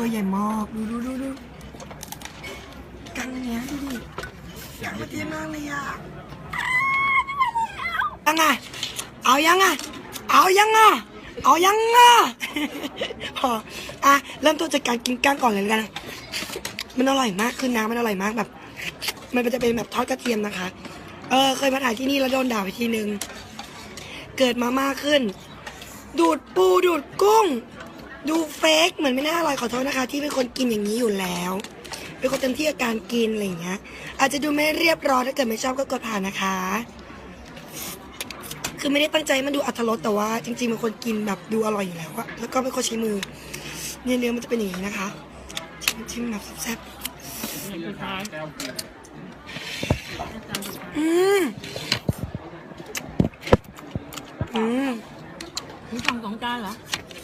ตัวใหญ่มาก ดูดูดูดูกังเนี้ยดูดิอยากมาเทียมากเลยอะยังไงเอายังไงเอายังไงเอายังไงพออะเริ่มต้นจากการกินก้างก่อนเลยกันนะมันอร่อยมากคือน้ำมันอร่อยมากแบบ มันจะเป็นแบบทอดกระเทียมนะคะ เออเคยมาถ่ายที่นี่แล้วโดนด่าไปทีนึง เกิดมามากขึ้น ดูดปูดูดกุ้ง ดูเฟกเหมือนไม่น่าอร่อยขอโทษนะคะ ที่เป็นคนกินอย่างนี้อยู่แล้ว เป็นคนเต็มที่กับการกินอะไรอย่างเงี้ย อาจจะดูไม่เรียบร้อยถ้าเกิดไม่ชอบก็กดผ่านนะคะ คือไม่ได้ตั้งใจมันดูอัตรสแต่ว่า จริงๆเป็นคนกินแบบดูอร่อยอยู่แล้วอะแล้วก็เป็นคนใช้มือ เนี่ยเนื้อมันจะเป็นอย่างนี้นะคะชิมชิมแบบแซ่บอืมอืมมึงสั่งสองจานเหรอ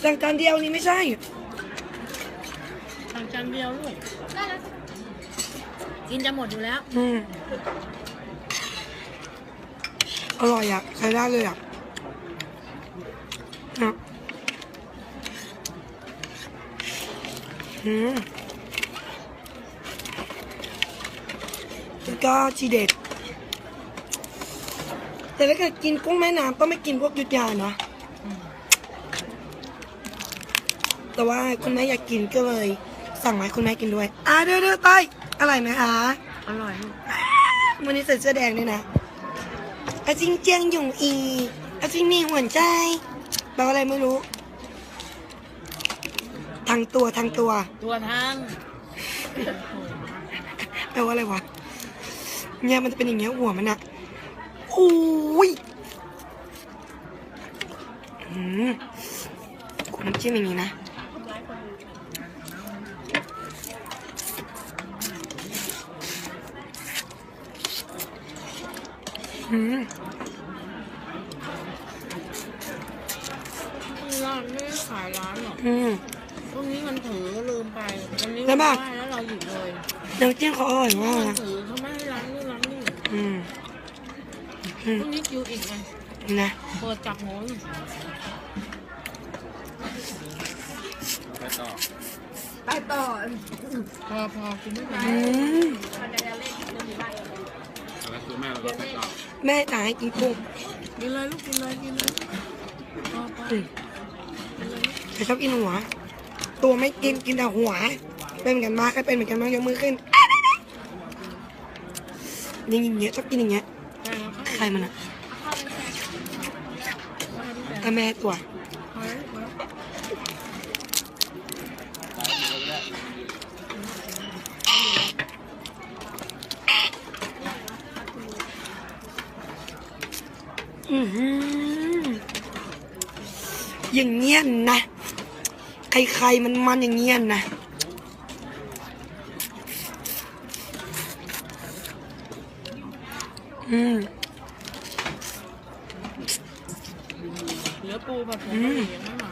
สั่งจานเดียวนี่ไม่ใช่สั่งจานเดียวลูกกินจะหมดอยู่แล้ว อืมอร่อยอะใช้ได้เลยอะนะอืมแล้วก็ชีเด็ด แต่ถ้าเกิดกินกุ้งแม่น้ำต้องไม่กินพวกยุทธยานะ แต่ว่าคุณแม่อยากกินก็เลย สั่งมาให้คุณแม่กินด้วย อะเด้อเด้อต้อยอร่อยไหมคะอร่อยลูกวันนี้ใส่เสื้อแดงด้วยนะอาจิงเจียงหยงอีอาจิงมีหัวใจแปลว่าอะไรไม่รู้ ทางตัวทางตัว ตัวทางแปลว่าอะไรวะ เนี่ยมันจะเป็นอย่างเงี้ยหัวมันอะโอ้ยอืมกูน้ำจิ้มอย่างนี้นะ ร้านไม่ได้ขายร้านหรอกอืมตรงนี้มันถือลืมไปวันนี้แล้วไม่ป่ะได้แล้วเราหยิบเลยน้ำจิ้มเขาอร่อยมากมันนะถือเขาไม่ให้ร้านนี้ร้านนี้อืมอืมตรงนี้คิวอีกไงนะเปิดจับหัวอยู่ไปต่อพอพอกินไม่ได้ อืมแม่จ่ายให้กินกุ้งกินเลยลูกกินเลยกินเลยพอพออืมแต่ชอบกินหัว ตัวไม่กินกินแต่หัว เป็นเหมือนกันมากใครเป็นเหมือนกันมากยกมือขึ้นยังอย่างเงี้ยชอบกินอย่างเงี้ยได้แล้วครับใครมันอะแต่แม่ตัวพอแล้วพอแล้ว อือหืออย่างเงี้ยนะใครๆมันมันอย่างเงี้ยนะอืมเหลือปูผัดผงกะหรี่ยังไม่มา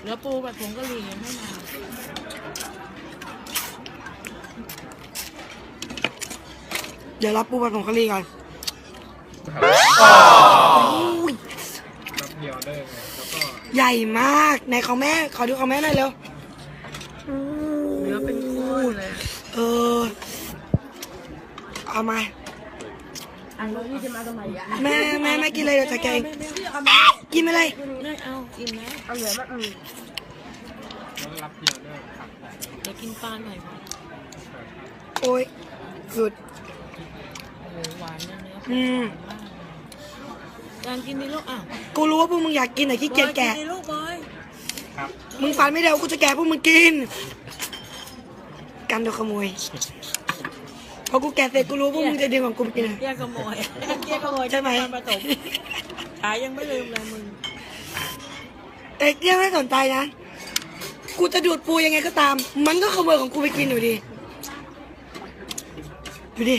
เหลือปูผัดผงกะหรี่ยังไม่มา เดี๋ยวรับปูผัดผงกะหรี่ก่อนอุ้ยใหญ่มากไหนของแม่ ขอดูของแม่หน่อยเร็วเหลือเป็นคู่เลยเออ เอามาอันนี้จะมาทำไมอะแม่แม่แม่กินเลยเดี๋ยวจะแกงกินไปเลยไม่เอากินนะเอาเหลือมาอืมเดี๋ยวกินปลาหน่อยค่ะโอ้ยสุดโอ้โหหวานเนื้อเนื้ออืมจานกินดิลูกอะกูรู้ว่าพวกมึงอยากกินแต่ขี้เกียจแกะ บอกินดิลูกบอยมึงฟันไม่เร็วกูจะแกะพวกมึงกิน กันโดนขโมยพอกูแกะเสร็จกูรู้ว่าพวกมึงจะดึงของกูไปกินอะแยกขโมยแยกขโมยใช่ไหมที่นครปฐมขายยังไม่ลืมเลยมึงแต่เรื่องไม่สนใจนะ กูจะดูดปูยังไงก็ตาม มันก็ขโมยของกูไปกินอยู่ดี ดูดิ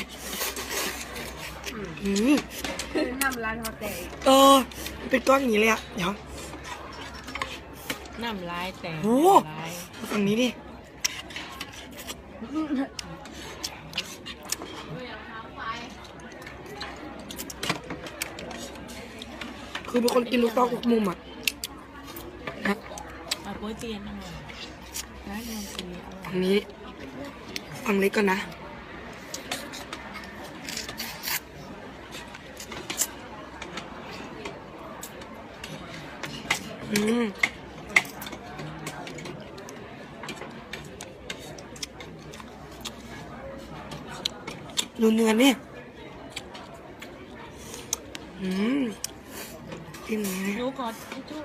อืมทำร้านเขาแตกเออมันเป็นก้อนอย่างนี้เลยอะเดี๋ยวน้ำลายแตกโอ้น้ำลายฝั่งนี้ดิคือเป็นคนกินทุกซอกทุกมุมอะนะเอาก๋วยเตี๋ยวหน่อยร้านนมซีอร่อยอันนี้ฟังเล็กก่อนนะ ดูเนื้อนี่อืมกินอย่างนี้ดูก่อนทิชชู่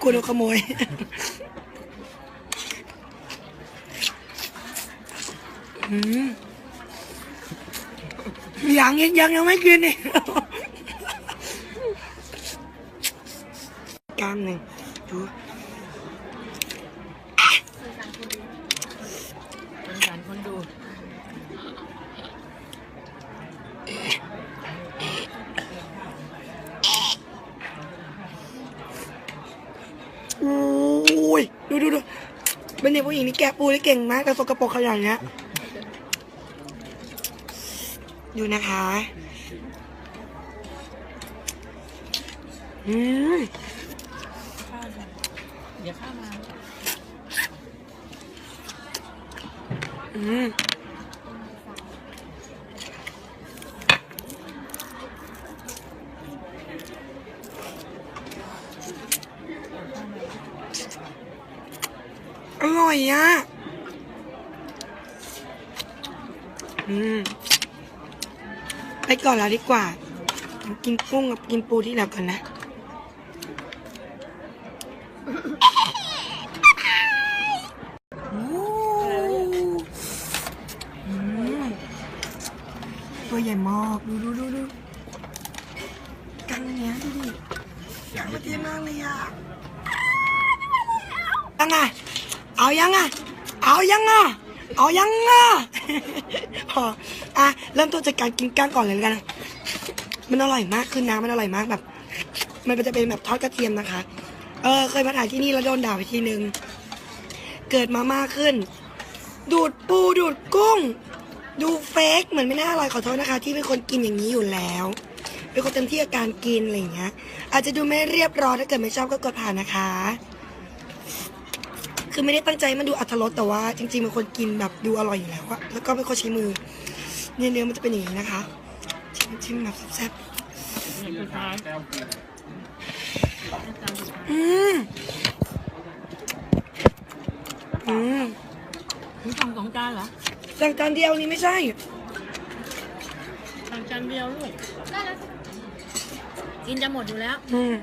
กูโดนขโมยอืม ยังยังยังยังไม่กินนี่กล้ามหนึ่งดูสงสารคนดูอุ้ยดูดูดูเป็นเด็กผู้หญิงนี่แกะปูได้เก่งมากแต่สกปรกขนาดเนี้ย ดูนะคะ อืมเดี๋ยวข้ามาอืมอร่อยอะ อืม ไปก่อนแล้วดีกว่า กินกุ้งกับกินปูที่แล้วก่อนนะโอ้อืมตัวใหญ่มากดูดูดูดูกังเนี้ยดูดิอยากมาเทียมากเลยอะยังไงเอายังไงเอายังไง เอายังไงพอ อะ เริ่มต้นจากการกินก้างก่อนเลยแล้วกัน มันอร่อยมากขึ้นนะมันอร่อยมากแบบ มันจะเป็นแบบทอดกระเทียมนะคะ เออ เคยมาถ่ายที่นี่แล้วโดนด่าไปทีนึง เกิดมามากขึ้น ดูดปูดูดกุ้ง ดูเฟกเหมือนไม่น่าอร่อยขอโทษนะคะ ที่เป็นคนกินอย่างนี้อยู่แล้วเป็นคนเต็มที่กับการกินอะไรอย่างเงี้ย อาจจะดูไม่เรียบร้อยถ้าเกิดไม่ชอบก็กดผ่านนะคะ คือไม่ได้ตั้งใจให้มันดูอัตรสแต่ว่า จริงๆเป็นคนกินแบบดูอร่อยอยู่แล้วอะแล้วก็เป็นคนใช้มือ เนี่ยเนื้อมันจะเป็นอย่างนี้นะคะชิมชิมแบบแซ่บเดี๋ยวสุดท้ายๆอืมอืมนี่สั่งสองจานเหรอสั่งจานเดียวนี่ไม่ใช่สั่งจานเดียวลูกกินจะหมดอยู่แล้ว อืม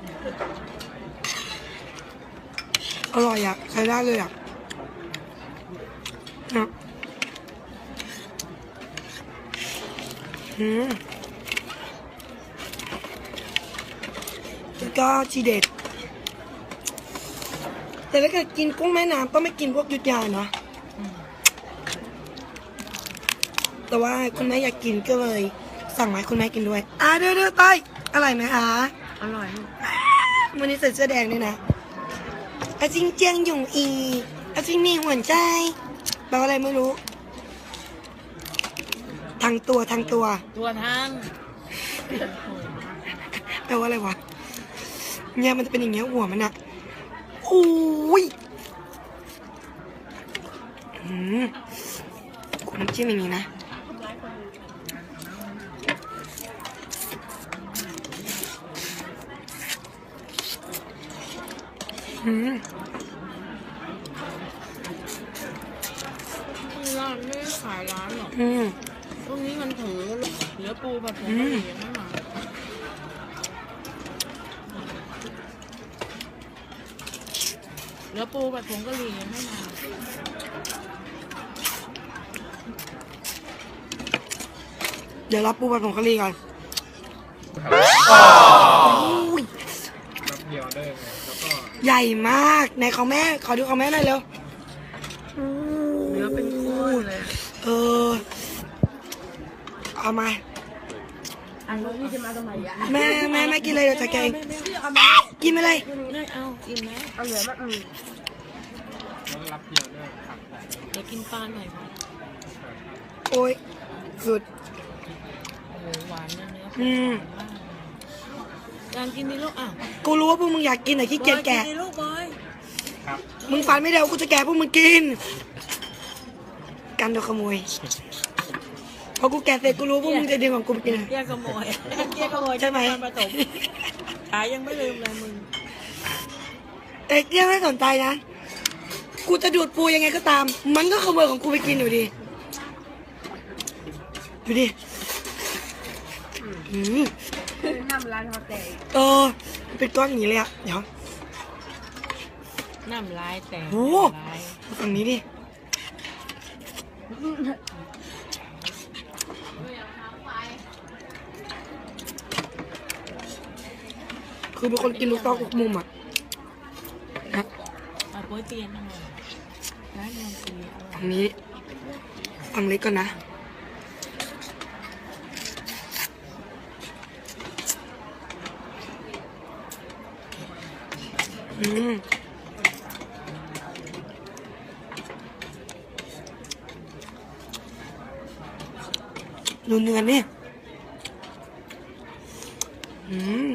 อร่อยอะใช้ได้เลยอะนะอืมแล้วก็ทีเด็ด แต่ถ้าเกิดกินกุ้งแม่น้ำต้องไม่กินพวกยุดยานะแต่ว่าคุณแม่อยากกินก็เลย สั่งมาให้คุณแม่กินด้วย อะเด้อเด้อต้อยอะไรไหมคะอร่อยลูกวันนี้ใส่เสื้อแดงด้วยนะ อาจริงเจียงหยงอีอาจริงมีหัวใจแปลว่าอะไรไม่รู้ ทางตัวทางตัว ตัวทั้งแปลว่าอะไรวะเนี่ยมันจะเป็นอย่างเงี้ยหัวมันอะโอ้ยอืมกูน้ำจิ้มอย่างนี้นะ อืมร้านไม่ได้ขายร้านหรอกอืมพวกนี้มันถือเหลือปูผัดผงอืกะหมรี่ไม่มาเหลือปูผัดผงกะหรี่ยังไม่มาเดี๋ยวรับปูผัดผงกะหรี่ก่อนอุ้ย รับเดียวได้ไงแล้วก็ ใหญ่มากในของแม่ ขอดูของแม่หน่อยเร็วเหลือเป็นก้อนเลยเออ เอามาอันนี้จะมาทำไมอะแม่แม่แม่กินเลยเดี๋ยวจะแกงกินไปเลยไม่เอาอิ่มแล้วเอาเหลือมาอืมแล้วก็รับเพียวด้วยผักของเดี๋ยวกินปลาหน่อยไหมโอ้ยสุดโอ้โหหวานนะเนื้ออืมหวานมา กอยากกินดิลูกอะกูรู้ว่าพวกมึงอยากกินแต่ขี้เกียจแกะ บอดิลูกบอยครับมึงฟันไม่ได้ว่ากูจะแกะพวกมึงกิน กันโดนขโมยพอกูแกะเสร็จกูรู้พวกมึงจะดึงของกูไปกินอะ เกี้ยขโมยเกี้ยขโมยใช่ไหมนครปฐมขายยังไม่ลืมเลยมึงแต่เกี้ยไม่สนใจนะ กูจะดูดปูยังไงก็ตาม มันก็ขโมยของกูไปกินอยู่ดี ดูดิอืมคือ ทำร้านฮอตเตลเออเป็นก้อนอย่างนี้เลยอะเดี๋ยวน้ำลายแต่โอ้น้ำลายฝั่งนี้ดิคือเป็นคนกินลูกตอกทุกมุมอะนะเอาโป๊ยเตียนมาร้านนมซีอร่อยฝั่งนี้ฝั่งเล็กก่อนนะ ดูเนื้อนี่อืม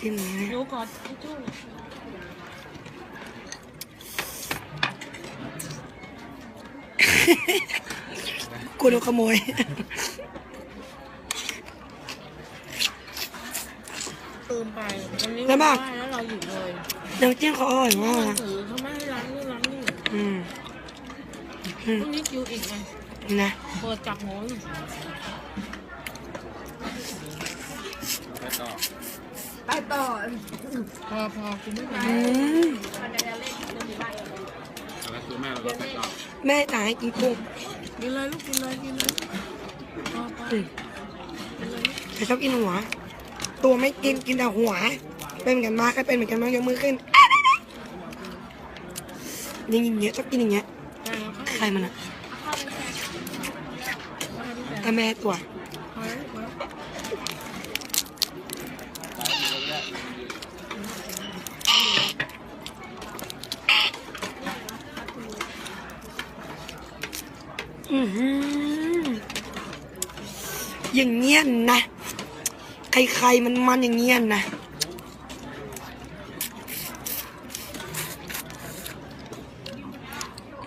กินอย่างนี้หนูขอทิชชู่หน่อยกูโดนขโมย ลืมไปวันนี้แล้วแบบวันไหว้แล้วเราหยุดเลยน้ำจิ้มเขาอร่อยมากหนันะงสือเขาไม่ให้ล้างนี่ล้างนี่อืมอืมพรุ่งนี้คิวอีกไงนะเปิดจับหัวอยู่แล้วก็ไปต่อพอพอคุณไม่ไหวอืมแล้วคือแม่เราก็ไปต่อแม่จ่ายให้กินกุ้งกินเลยลูกกินเลยกินเลยพอพออืมกินเลยลูกแต่ชอบกินหัว ตัวไม่กินกินแต่หัว เป็นเหมือนกันมากก็เป็นเหมือนกันมากยกมือขึ้นอย่างเงี้ยชอบกินอย่างเงี้ยใครมันอะแต่แม่ตัวพอแล้วพอแล้วอือหืออย่างเงี้ยนะ ใครมันมันอย่างเงี้ยนะ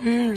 อืม